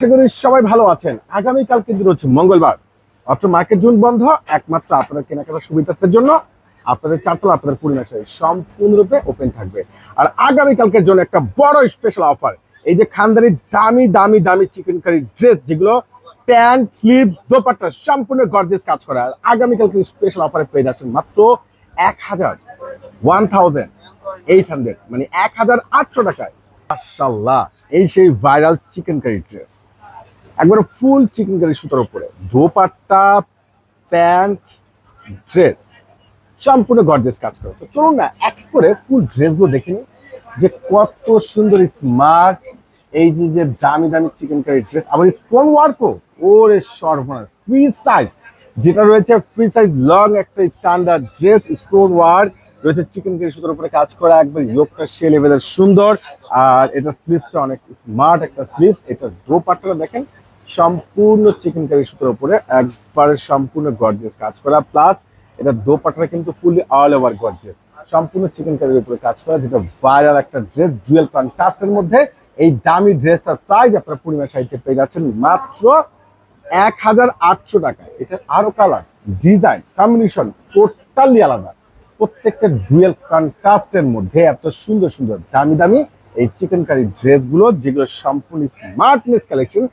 আশা করি সবাই ভালো আছেন। আগামীকাল কিন্তু হচ্ছে মঙ্গলবার। অত্র মার্কেট জুন বন্ধ, একমাত্র আপনাদের কেনাকাটার সুবিধার্থের জন্য আপনাদের চারতলা, আপনাদের পরিবেশে সম্পূর্ণরূপে ওপেন থাকবে। আর আগামীকালকের জন্য একটা বড় স্পেশাল অফার এই যে খানদানি দামি দামি দামি চিকেন কারি ড্রেস যেগুলো প্যান্ট স্লিভ দোপাট্টা সম্পূর্ণ গর্জেস কাজ করা। আর আগামীকালকে স্পেশাল অফারে পেয়ে যাচ্ছেন মাত্র এক হাজার ওয়ান থাউজেন্ড এইট হান্ড্রেড মানে এক হাজার আটশো টাকায়। মাশাল্লাহ এই সেই ভাইরাল চিকেন কারি ড্রেস একবার ফুল চিকেন কারি সুতার উপরে। দোপাট্টা, প্যান্ট ড্রেস সম্পূর্ণ গর্জেস কাজ করে। তো চলুন না, এক করে ফুল ড্রেসগুলো দেখে নিই, যে কত সুন্দর স্মার্ট এই যে যে দামি দামি চিকেন কারি ড্রেস আবার স্টোন ওয়ার্কও ওরে সর্বনাশ ফ্রি সাইজ যেটা রয়েছে ফ্রি সাইজ লং একটা স্ট্যান্ডার্ড ড্রেস স্টোন ওয়ার্ক রয়েছে চিকেন কারি সুতোর উপরে কাজ করা একবার ইয়োগটা সে লেভেলের সুন্দর। আর এটা স্লিপটা অনেক স্মার্ট একটা স্লিপ এটা দোপাট্টাটা দেখেন সম্পূর্ণ চিকেন কারি সুতোর উপরে একবারে সম্পূর্ণ গর্জেস কাজ করা। প্লাস এটা দোপাট্টাটা কিন্তু ফুলি অল ওভার গর্জেস সম্পূর্ণ চিকেন কারির উপরে কাজ করা, যেটা ভাইরাল একটা ড্রেস জুয়েল কন্ট্রাস্টের মধ্যে। এই দামি ড্রেসটার প্রাইস আপনারা পূর্ণিমা সাহিত্যে পেয়ে যাচ্ছেন মাত্র এক হাজার আটশো টাকায়। এটা আরও কালার ডিজাইন কম্বিনেশন টোটালি আলাদা। প্রত্যেকটা ডুয়েল কন্ট্রাস্টের মধ্যে এত সুন্দর সুন্দর, দামি দামি এই চিকেন কারি ড্রেসগুলো যেগুলো সম্পূর্ণ স্মার্টনেস কালেকশন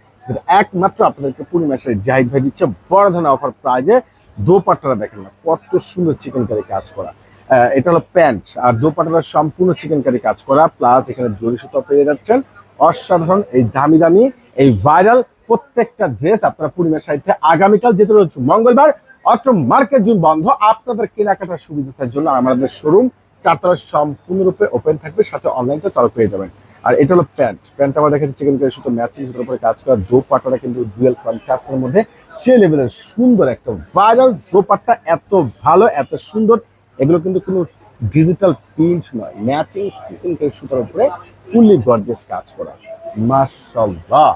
একমাত্র আপনাদেরকে পূর্ণিমা সাহি জাহিদ ভাই দিচ্ছে বড় ধরনের অফার প্রাইজে দোপাট্টাটা দেখেন না, কত সুন্দর চিকেন কারি কাজ করা। এটা হলো প্যান্ট আর দোপাট্টাটা সম্পূর্ণ চিকেন কারি কাজ করা প্লাস এখানে জরি সুতো পেয়ে যাচ্ছেন। অসাধারণ, এই দামি দামি, এই ভাইরাল প্রত্যেকটা ড্রেস আপনারা পূর্ণিমার সাহিত্যে আগামীকাল যেতে রয়েছে। মঙ্গলবার অত্র মার্কেট জুন বন্ধ, আপনাদের কেনাকাটার সুবিধার জন্য আমাদের শোরুম চারতলা সম্পূর্ণরূপে ওপেন থাকবে, সাথে অনলাইনটা চালু পেয়ে যাবেন। আর এটা হলো প্যান্ট। প্যান্ট আমার দেখেছি চিকেন কারি সুতো ম্যাচিং সুতোর উপরে কাজ করা। দোপাট্টাটা কিন্তু ডুয়েল কন্ট্রাস্টের মধ্যে। সে লেভেলের সুন্দর একটা ভাইরাল দোপাট্টা, এত ভালো, এত সুন্দর। এগুলো কিন্তু কোনো ডিজিটাল প্রিন্ট নয়। ম্যাচিং চিকেন কারি সুতোর উপরে ফুললি গর্জেস কাজ করা। মাশাআল্লাহ!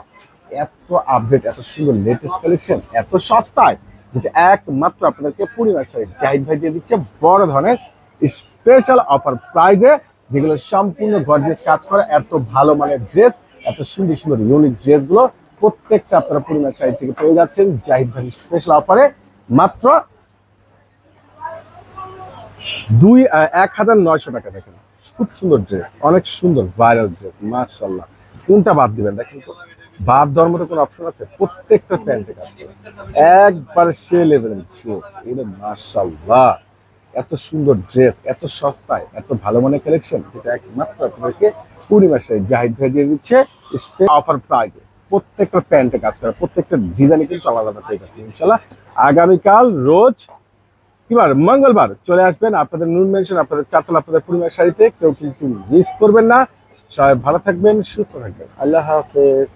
এত আপডেট এত সুন্দর লেটেস্ট কালেকশন এত সস্তায়, যেটা একমাত্র আপনাদেরকে পূর্ণিমার সাথে জাহিদ ভাই দিয়ে দিচ্ছে। বড় ধরনের স্পেশাল অফার প্রাইজে যেগুলো সম্পূর্ণ গর্জেস কাজ করা, এত ভালো মানের ড্রেস এত সুন্দর সুন্দর ইউনিক ড্রেসগুলো প্রত্যেকটা আপনারা পূর্ণিমার সাইড থেকে পেয়ে যাচ্ছেন। জাহিদ ভাই স্পেশাল অফারে মাত্র দুই এক হাজার নয়শো টাকা দেখেন। খুব সুন্দর ড্রেস অনেক সুন্দর ভাইরাল ড্রেস মার্শাল্লাহ কোনটা বাদ দিবেন দেখেন তো? বাদ দেওয়ার মতো কোনো অপশন আছে? প্রত্যেকটা প্যান্টে কাজ করে। একবার সে লেভেলের চোখ এটা মার্শাল্লাহ এত সুন্দর ড্রেস, এত সস্তায়, এত ভালো মানের কালেকশন যেটা একমাত্র আপনাদেরকে পূর্ণিমার সাথে জাহিদ ভাই দিয়ে দিচ্ছে। অফার প্রাইজে প্রত্যেকটা প্যান্টে কাজ করে, প্রত্যেকটা ডিজাইনে কিন্তু আলাদা আলাদা পেয়ে ইনশাল্লাহ আগামীকাল রোজ কিবার মঙ্গলবার চলে আসবেন আপনাদের নুন মেনশন আপনাদের চারতলা, আপনাদের পরিবার শাড়িতে, কেউ কিন্তু মিস করবেন না। সবাই ভালো থাকবেন, সুস্থ থাকবেন। আল্লাহ হাফেজ।